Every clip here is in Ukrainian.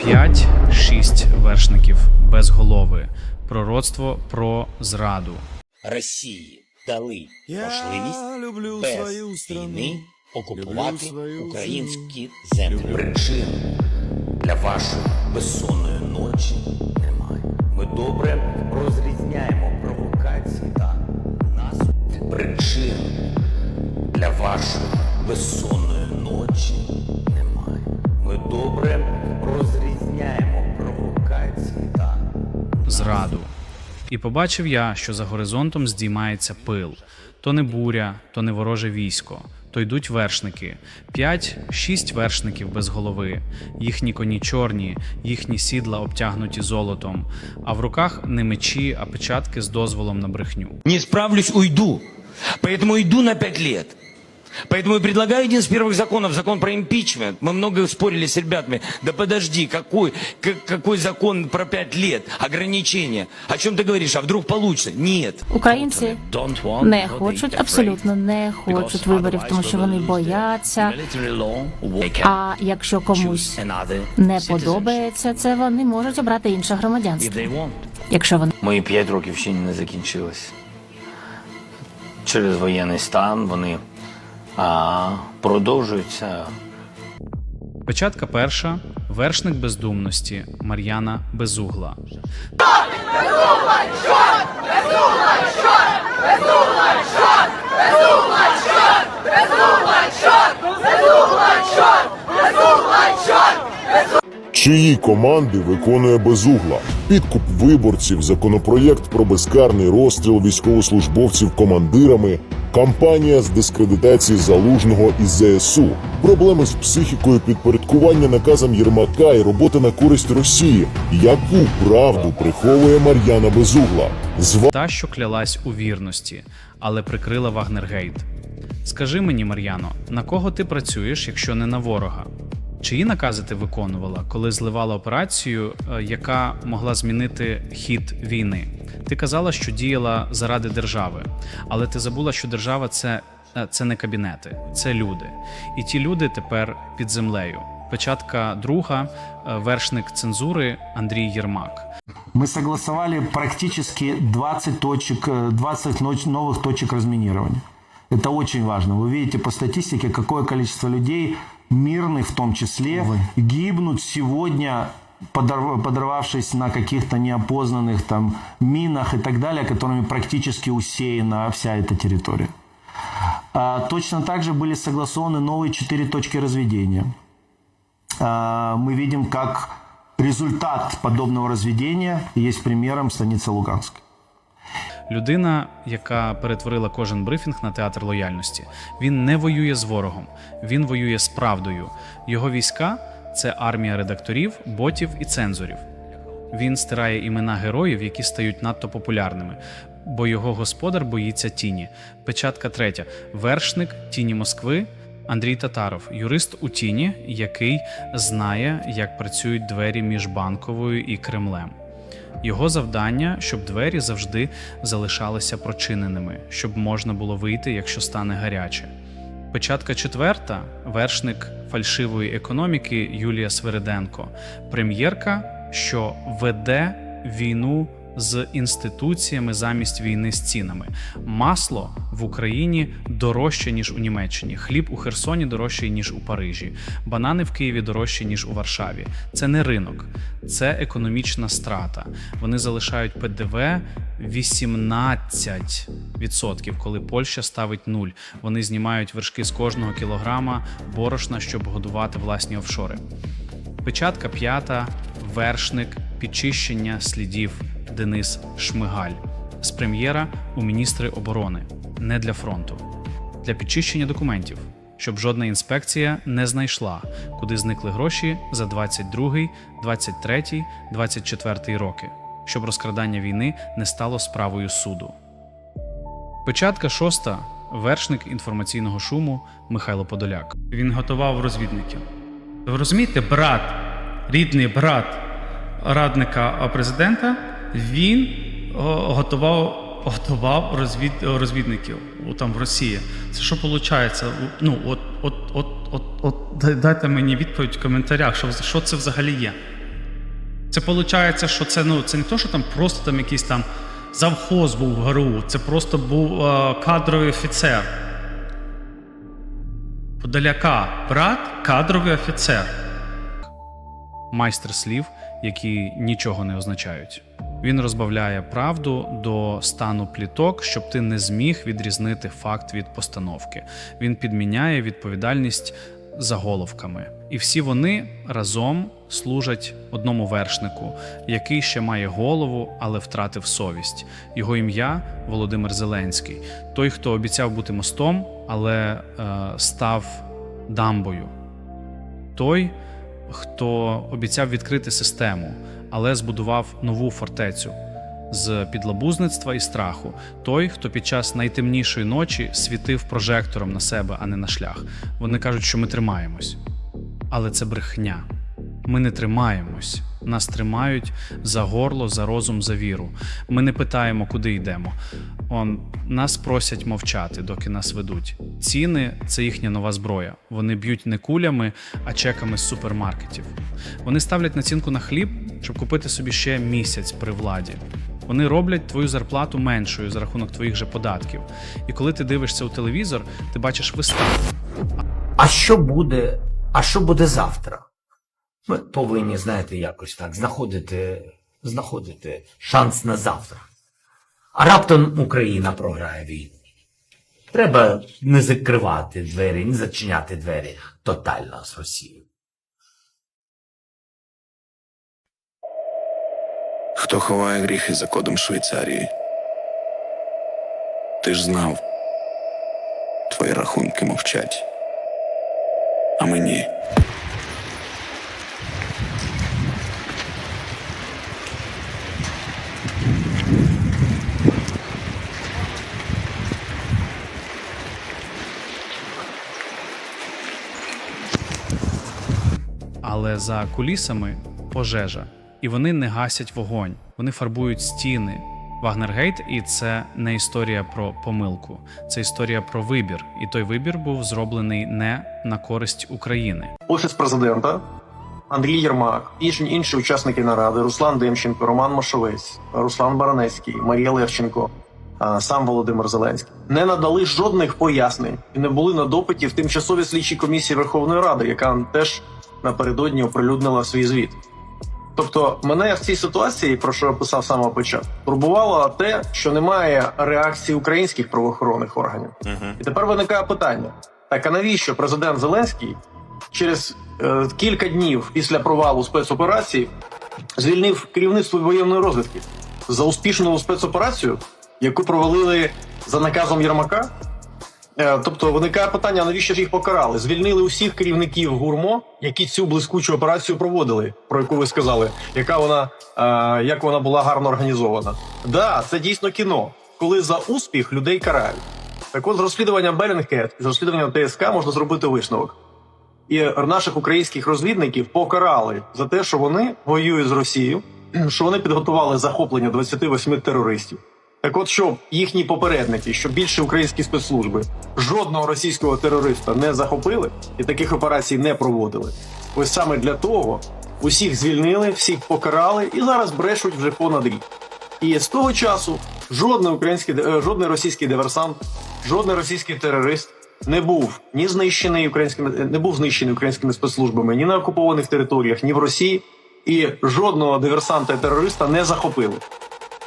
5-6 вершників без голови. Пророцтво про зраду. Росії дали можливість люблю без свою війни окупувати люблю свою українські землі. Причин для вашої безсонної ночі немає. Ми добре розрізняємо провокації та нас. Причин для вашої безсонної ночі І побачив я, що за горизонтом здіймається пил. То не буря, то не вороже військо, то йдуть вершники. П'ять-шість вершників без голови. Їхні коні чорні, їхні сідла обтягнуті золотом, а в руках не мечі, а печатки з дозволом на брехню. Не справлюсь, уйду. Поэтому иду на пять лет. Поэтому и предлагаю один из первых законов, закон про импичмент. Мы много спорили с ребятами. Да подожди, какой, как- какой закон про пять лет? Ограничения. О чем ты говоришь? А вдруг получится? Нет. Українці не хочуть, абсолютно не хочуть виборів, тому що вони бояться. А якщо комусь не подобається, це вони можуть обрати інше громадянство. Якщо вони Мої п'ять років ще не закінчилось. Через воєнний стан вони а, продовжується. Печатка перша. Вершник бездумності Мар'яна Безугла. Чиї команди виконує безугла? Підкуп виборців, законопроєкт про безкарний розстріл військовослужбовців командирами, кампанія з дискредитації залужного і ЗСУ, проблеми з психікою підпорядкування наказам Єрмака і робота на користь Росії. Яку правду приховує Мар'яна Безугла? З та, що клялась у вірності, але прикрила Вагнергейт. Скажи мені, Мар'яно, на кого ти працюєш, якщо не на ворога? Чиї накази ти виконувала, коли зливала операцію, е, яка могла змінити хід війни? Ти казала, що діяла заради держави, але ти забула, що держава це, е, це не кабінети, це люди. І ті люди тепер під землею. Печатка друга, е, вершник цензури Андрій Єрмак. Мы согласовали практически 20 точек, э, 20 ноч- новых точек разминирования. Это очень важно. Вы видите по статистике, какое количество людей, мирных в том числе, гибнут сегодня подорв- подорвавшись на каких-то неопознанных там минах и так далее, которыми практически усеяна вся эта территория. А, Точно так же были согласованы новые четыре точки разведения. А, Мы видим, как результат подобного разведения есть примером станицы Луганской. Людина, яка перетворила кожен брифінг на театр лояльності. Він не воює з ворогом, він воює з правдою. Його війська це армія редакторів, ботів і цензорів. Він стирає імена героїв, які стають надто популярними, бо його господар боїться тіні. Печатка третя: вершник тіні Москви. Андрій Татаров, юрист у тіні, який знає, як працюють двері між банковою і Кремлем. Його завдання, щоб двері завжди залишалися прочиненими, щоб можна було вийти, якщо стане гаряче. Печатка четверта вершник фальшивої економіки Юлія Свириденко, прем'єрка, що веде війну з інституціями замість війни з цінами. Масло в Україні дорожче ніж у Німеччині. Хліб у Херсоні дорожчий ніж у Парижі. Банани в Києві дорожчі ніж у Варшаві. Це не ринок, це економічна страта. Вони залишають ПДВ 18%, коли Польща ставить нуль. Вони знімають вершки з кожного кілограма борошна, щоб годувати власні офшори. Печатка п'ята, вершник, підчищення слідів Денис Шмигаль з прем'єра у міністри оборони не для фронту, для підчищення документів, щоб жодна інспекція не знайшла, куди зникли гроші за 22, 23, 24 роки, щоб розкрадання війни не стало справою суду. Печатка шоста вершник інформаційного шуму Михайло Подоляк. Він готував розвідників. Ви розумієте, брат, рідний брат радника президента, він готував, готував розвід, розвідників там в Росії. Це що виходить? Ну, от, от, от, от, от, дайте мені відповідь в коментарях, що, що це взагалі є. Це виходить, що це ну це не то, що там просто там якийсь там завхоз був в ГРУ, це просто був е, кадровий офіцер. Подаляка, брат, кадровий офіцер. Майстер слів, які нічого не означають. Він розбавляє правду до стану пліток, щоб ти не зміг відрізнити факт від постановки. Він підміняє відповідальність заголовками. І всі вони разом служать одному вершнику, який ще має голову, але втратив совість. Його ім'я Володимир Зеленський, той, хто обіцяв бути мостом, але е, став дамбою. Той, хто обіцяв відкрити систему, але збудував нову фортецю з підлабузництва і страху. Той, хто під час найтемнішої ночі світив прожектором на себе, а не на шлях. Вони кажуть, що ми тримаємось. Але це брехня. Ми не тримаємось. Нас тримають за горло, за розум, за віру. Ми не питаємо, куди йдемо. Он нас просять мовчати, доки нас ведуть. Ціни це їхня нова зброя. Вони б'ють не кулями, а чеками з супермаркетів. Вони ставлять націнку на хліб, щоб купити собі ще місяць при владі. Вони роблять твою зарплату меншою за рахунок твоїх же податків. І коли ти дивишся у телевізор, ти бачиш виставу. А що буде? А що буде завтра? Ми повинні, знаєте, якось так знаходити, знаходити шанс на завтра. А раптом Україна програє війну. Треба не закривати двері, не зачиняти двері тотально з Росією. Хто ховає гріхи за кодом Швейцарії? Ти ж знав. Твої рахунки мовчать. А мені. Але за кулісами пожежа, і вони не гасять вогонь, вони фарбують стіни. Вагнергейт, і це не історія про помилку, це історія про вибір. І той вибір був зроблений не на користь України. Офіс президента, Андрій Єрмак, інші інші учасники наради, Руслан Демченко, Роман Машовець, Руслан Баранецький, Марія Левченко, сам Володимир Зеленський не надали жодних пояснень і не були на допиті в тимчасовій слідчій комісії Верховної Ради, яка теж напередодні оприлюднила свій звіт. Тобто, мене в цій ситуації, про що я писав з самого початку, турбувало те, що немає реакції українських правоохоронних органів. І тепер виникає питання: так а навіщо президент Зеленський через е, кілька днів після провалу спецоперації звільнив керівництво воєнної розвідки за успішну спецоперацію, яку провалили за наказом Єрмака? Е, Тобто виникає питання, навіщо ж їх покарали? Звільнили усіх керівників гурмо, які цю блискучу операцію проводили, про яку ви сказали, яка вона е, як вона була гарно організована. Да, це дійсно кіно, коли за успіх людей карають. Так от з розслідування Белінгкет, з розслідування ТСК можна зробити висновок. І наших українських розвідників покарали за те, що вони воюють з Росією, що вони підготували захоплення 28 терористів. Так от, щоб їхні попередники, щоб більше українські спецслужби жодного російського терориста не захопили і таких операцій не проводили. Ось саме для того усіх звільнили, всіх покарали і зараз брешуть вже понад рік. І з того часу жодний український е, жодний російський диверсант, жодний російський терорист не був ні знищений українськими не був знищений українськими спецслужбами ні на окупованих територіях, ні в Росії, і жодного диверсанта і терориста не захопили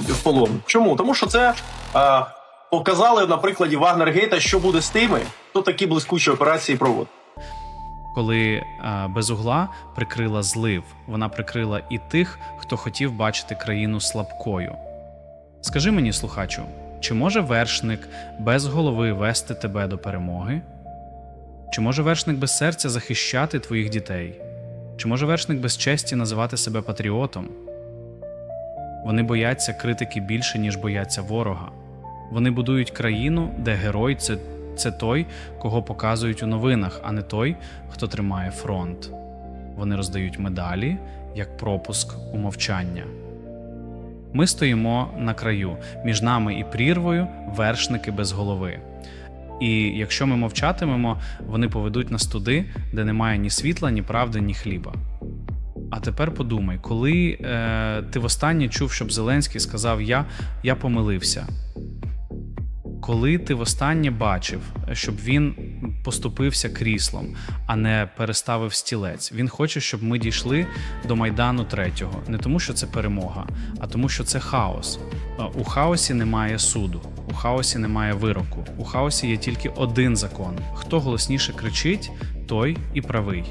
в полон. Чому? Тому що це е, показали на прикладі Вагнергейта, що буде з тими, хто такі блискучі операції проводить. Коли е, безугла прикрила злив, вона прикрила і тих, хто хотів бачити країну слабкою. Скажи мені, слухачу, чи може вершник без голови вести тебе до перемоги? Чи може вершник без серця захищати твоїх дітей? Чи може вершник без честі називати себе патріотом? Вони бояться критики більше, ніж бояться ворога. Вони будують країну, де герой це, це той, кого показують у новинах, а не той, хто тримає фронт. Вони роздають медалі як пропуск у мовчання. Ми стоїмо на краю між нами і прірвою вершники без голови. І якщо ми мовчатимемо, вони поведуть нас туди, де немає ні світла, ні правди, ні хліба. А тепер подумай, коли е, ти востаннє чув, щоб Зеленський сказав Я, я помилився. Коли ти востаннє бачив, щоб він поступився кріслом, а не переставив стілець. Він хоче, щоб ми дійшли до Майдану третього. Не тому, що це перемога, а тому, що це хаос. Е, У хаосі немає суду, у хаосі немає вироку. У хаосі є тільки один закон: хто голосніше кричить, той і правий.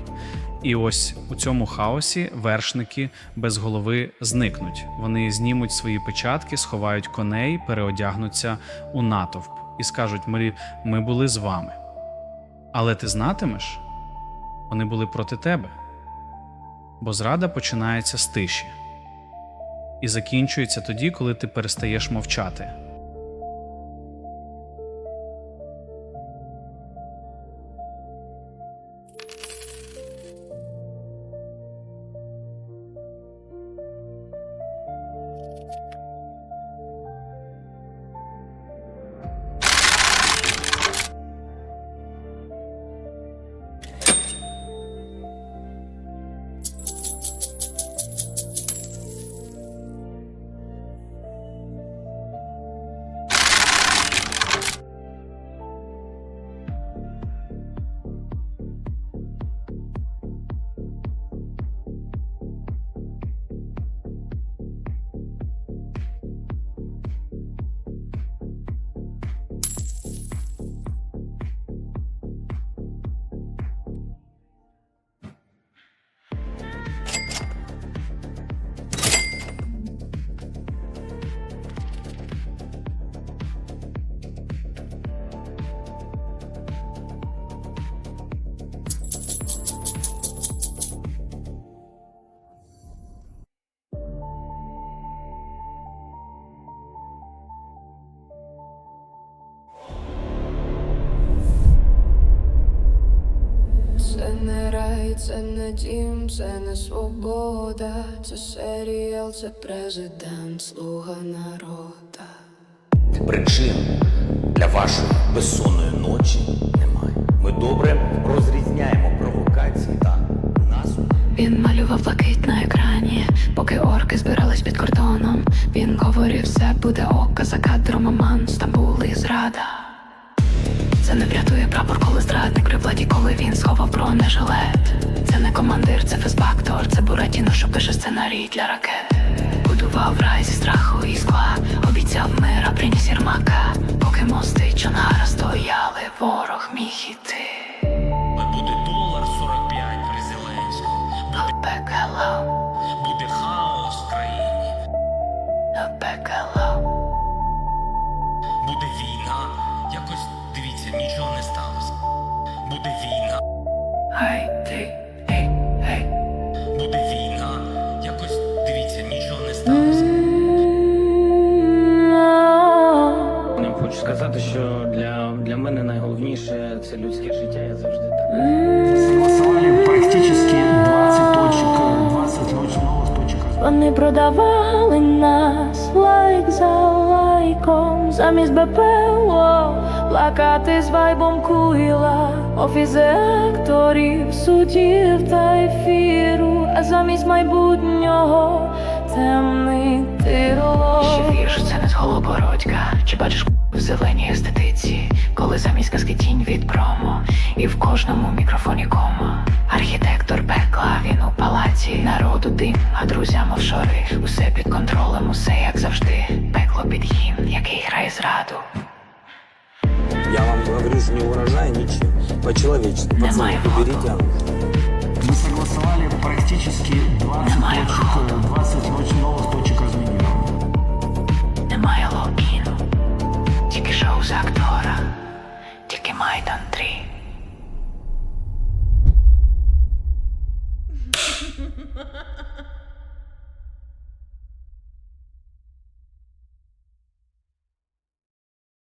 І ось у цьому хаосі вершники без голови зникнуть. Вони знімуть свої печатки, сховають коней, переодягнуться у натовп і скажуть: ми, ми були з вами. Але ти знатимеш, вони були проти тебе. Бо зрада починається з тиші і закінчується тоді, коли ти перестаєш мовчати. Дім, це не свобода, це серіал, це президент, слуга народа. Причин для вашої безсонної ночі немає. Ми добре розрізняємо провокації та насуд. Він малював блакить на екрані, поки орки збирались під кордоном. Він говорив, все буде ока за кадром оман, Стамбул і зрада. Це не врятує прапор, коли зрадник при владі, коли він сховав бронежилет. Це не командир, це фезбактор, це Буратіно, що пише сценарій для ракет. Будував рай зі страху і скла, обіцяв мир, а приніс Єрмака. Поки мости Чонгара стояли, ворог міг іти. Буде долар 45 при Зеленському. Пекело, Буде хаос в країні. пекело. Буде війна. Якось дивіться, нічого не сталося. Буде війна. Гей, замість БПЛО, плакати з вайбом куїла, офіси акторів, суддів та ефіру, а замість майбутнього темний тиролог. Ще вірш, це не з Голобородька, чи бачиш в зеленій естетиці, коли замість казки тінь від промо, і в кожному мікрофоні кома. Архітектор пекла, він у палаці, народу дим, а друзям офшори. Усе під контролем, усе як завжди Пекло під гімн, який грає зраду. Я вам говорю, що не угрожаю нічим. По-человечески. Немає Пацаны, уберите фото. Мы согласовали практически 20 Немає точек, э, 20 точ- новых точек разминирования. Немає логіну, тільки шоу з актора, тільки Майдан